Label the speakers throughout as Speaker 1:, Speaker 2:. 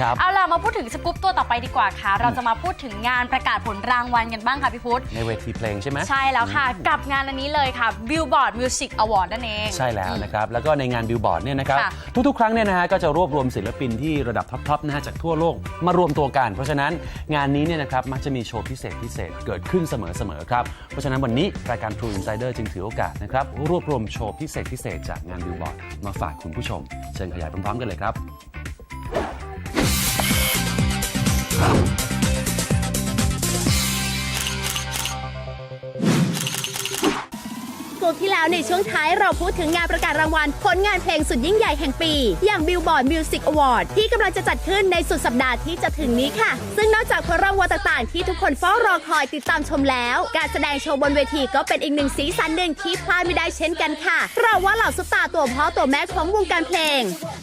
Speaker 1: ครับ
Speaker 2: เอาล่ะมาพูดถึงสกู๊ปตัวต่อไปดีกว่าค่ะ เราจะมาพูดถึงงานประกาศผลรางวัลกันบ้างค่ะพี่พุทธ
Speaker 1: ในเวทีเพลงใช่ไหม
Speaker 2: ใช่แล้วค่ะ กับงานอันนี้เลยค่ะ Billboard Music Award นั่นเอง
Speaker 1: ใช่แล้วนะครับ แล้วก็ในงานบิลบอร์ดเนี่ยนะครับ
Speaker 2: ค่ะ
Speaker 1: ทุกๆ ครั้งเนี่ยนะฮะก็จะรวบรวมศิลปินที่ระดับท็อปๆนะฮะจากทั่วโลกมารวมตัวกัน เพราะฉะนั้นงานนี้เนี่ยนะครับมักจะมีโชว์พิเศษพิเศษเกิดขึ้นเสมอๆครับเพราะฉะนั้นวันนี้รายการ True Insider จึงถือโอกาสนะครับรวบรวมโชว์พิเศษพิเศษจากงานบิลบอร์ดมาฝากคุณผู้ชม เชิญขยายพร้อมๆกันเลยครับ
Speaker 3: ก ที่แล้วในช่วงท้ายเราพูดถึงงานประกาศรางวัล ผลงานเพลงสุดยิ่งใหญ่แห่งปี อย่าง Billboard Music Award ที่กำลังจะจัดขึ้นในสุดสัปดาห์ที่จะถึงนี้ค่ะ ซึ่งนอกจากผลรางวัลต่างๆ ที่ทุกคนเฝ้ารอคอยติดตามชมแล้ว การแสดงโชว์บนเวทีก็เป็นอีกหนึ่งสีสันหนึ่งที่พลาดไม่ได้เช่นกันค่ะเราว่าเหล่าซุปตาตัวพ่อตัวแม่ของวงการเพลง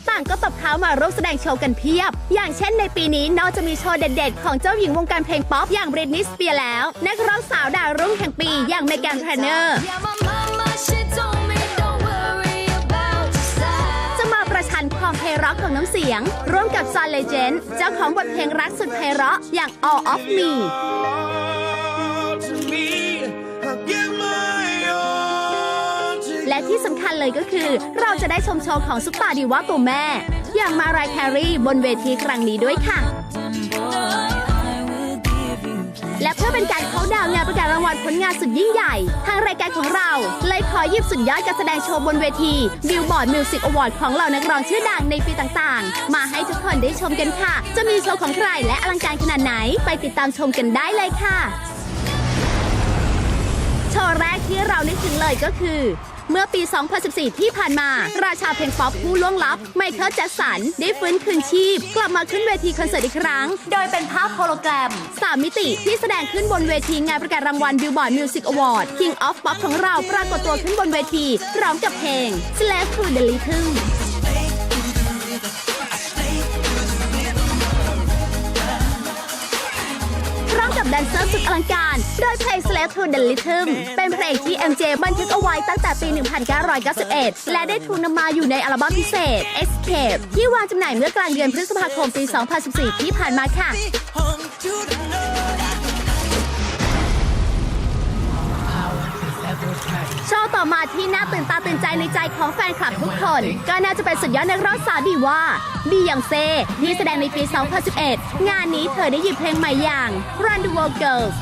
Speaker 3: ต่างก็ตบเท้ามาร่วมแสดงโชว์กันเพียบ อย่างเช่นในปีนี้นอกจะมีโชว์เด็ดๆ ของเจ้าหญิงวงการเพลงป๊อปอย่างบริ t นีสเปียแล้ว นักร้องสาวดาวรุ่งแห่งปีอย่างเมแกนเทรนเนอร์ เราะของน้ำเสียง ร่วมกับซอนเลเจนเจ้าของบทเพลงรักสุดไพเราะอย่าง All of Me และที่สำคัญเลยก็คือ เราจะได้ชมโชว์ของซุปตาดีว่าตัวแม่ อย่างมารายแครีบนเวทีครั้งนี้ด้วยค่ะ พื่อเป็นการเขาดาวงานประกาศรางวัลผลงานสุดยิ่งใหญ่ ทางรายการของเรา เลยขอหยิบสุดยอดการแสดงโชว์บนเวทีบิลบอร์ดมิวสิกอวอร์ดของเหล่านักร้องชื่อดังในปีต่างๆ มาให้ทุกคนได้ชมกันค่ะ จะมีโชว์ของใครและอลังการขนาดไหน ไปติดตามชมกันได้เลยค่ะ โชว์แรกที่เรานึกถึงเลยก็คือ เมื่อปี 2014 ที่ผ่านมา ราชาเพลงป๊อปผู้ล่วงลับ ไมเคิลแจ็คสัน ได้ฟื้นคืนชีพ กลับมาขึ้นเวทีคอนเสิร์ตอีกครั้ง โดยเป็นภาพโฮโลแกรม3มิติที่แสดงขึ้นบนเวทีงานประกาศรางวัล Billboard Music Award King of Pop ของเราปรากฏตัวขึ้นบนเวทีพร้อมกับเพลง Slave to the Rhythm แดนเซอร์สุดอลังการ โดยเพลง Slave to the Rhythm เป็นเพลงที่ MJ บันทึกเอาไว้ตั้งแต่ปี 1991 และได้ถูกนำมาอยู่ในอัลบั้มพิเศษ Escape ที่วางจำหน่ายเมื่อกลางเดือนพฤษภาคมปี 2014 ที่ผ่านมาค่ะ โชว์ต่อมาที่น่าตื่นตาตื่นใจในใจของแฟนคลับทุกคน ก็น่าจะเป็นสุดยอดนักร้องสาวดีว่าบียองเซ่ที่แสดงในปี 2011 งานนี้เธอได้หยิบเพลงใหม่อย่าง Run the World Girls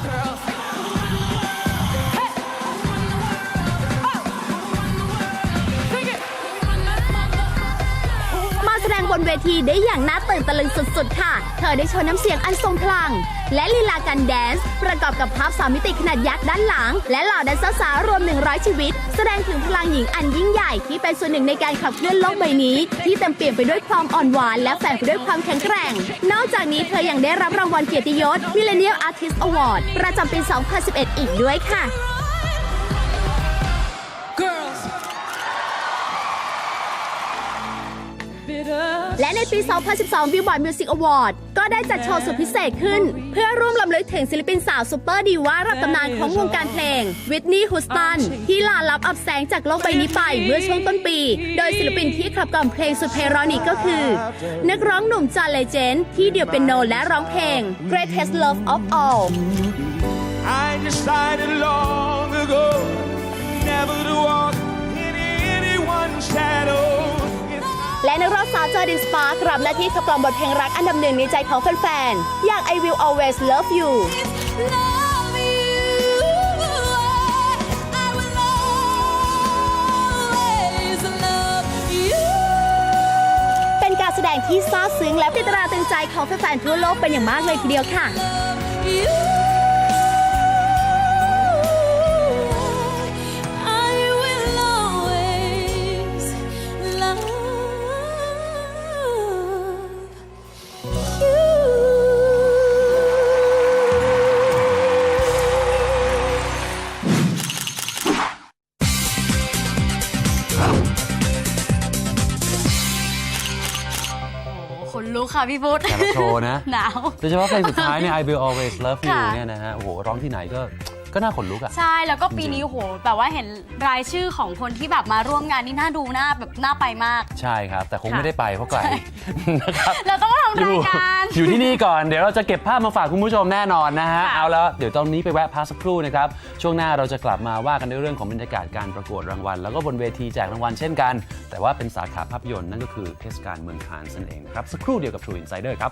Speaker 3: นเวทีได้อย่างน่าตื่นตะลึงสุดๆ ค่ะ เธอได้โชว์น้ำเสียงอันทรงพลัง และลีลาการแดนซ์ ประกอบกับภาพสามมิติขนาดยักษ์ด้านหลัง และเหล่าแดนเซอร์สาวรวม 100 ชีวิต แสดงถึงพลังหญิงอันยิ่งใหญ่ที่เป็นส่วนหนึ่งในการขับเคลื่อนโลกใบนี้ ที่เต็มเปี่ยมไปด้วยความอ่อนหวาน และแฝงไปด้วยความแข็งแกร่ง นอกจากนี้เธอยังได้รับรางวัลเกียรติยศ Millennial Artist Award ประจำปี 2011 อีกด้วยค่ะ และในปี 2012 Billboard Music Award ก็ได้จัดโชว์สุดพิเศษขึ้น เพื่อร่วมลำลึกถึงศิลปินสาวซูเปอร์ดีว่าระดับตำนานของวงการเพลงวิทนีย์ฮูสตันที่ลาลับอับแสงจากโลกใบนี้ไปเมื่อช่วงต้นปี โดยศิลปินที่ขับกล่อมเพลงสุดไพราะนี้ก็คือ นักร้องหนุ่มจอห์นเลเจนที่เดี่ยวเป็นโนและร้องเพลง Greatest Love of All
Speaker 4: I decided long ago
Speaker 3: ดินสปาร์กรับหน้าที่ขับกล่อมบทเพลงรักอันดับหนึ่งในใจของแฟนๆ อย่าง I Will Always Love You เป็นการแสดงที่ซาบซึ้งและติดตราตึงใจของแฟนๆทั่วโลกเป็นอย่างมากเลยทีเดียวค่ะ
Speaker 2: คนลุกค่ะพี่พุทธ
Speaker 1: แต่ละโชว์นะ
Speaker 2: หนาว
Speaker 1: โดยเฉพาะเพลงสุดท้ายเนี่ย I Will Always Love You
Speaker 2: ค่ะ
Speaker 1: เนี่ยนะฮะ โอ้โห ร้องที่ไหนก็ ก็น่าขนลุกอะ
Speaker 2: ใช่แล้วก็ปีนี้โอ้โหแบบว่าเห็นรายชื่อของคนที่แบบมาร่วมงานนี่น่าดูน่าแบบน่าไปมาก
Speaker 1: ใช่ครับ แต่คง
Speaker 2: ค่ะ
Speaker 1: ไม่ได้ไปเพราะไกลนะครับ
Speaker 2: เราต้องมาทำ
Speaker 1: อยู่
Speaker 2: รายการ
Speaker 1: อยู่ที่นี่ก่อนเดี๋ยวเราจะเก็บภาพมาฝากคุณผู้ชมแน่นอนนะฮะ
Speaker 2: ค่ะ
Speaker 1: เอาแล้วเดี๋ยวตอนนี้ไปแวะพักสักครู่นะครับช่วงหน้าเราจะกลับมาว่ากันในเรื่องของบรรยากาศการประกวดรางวัล แล้วก็บนเวทีแจกรางวัลเช่นกัน แต่ว่าเป็นสาขาภาพยนตร์นั่นก็คือเทศกาลเมืองคานส์นั่นเองนะครับสักครู่เดียวกับ True Insider ครับ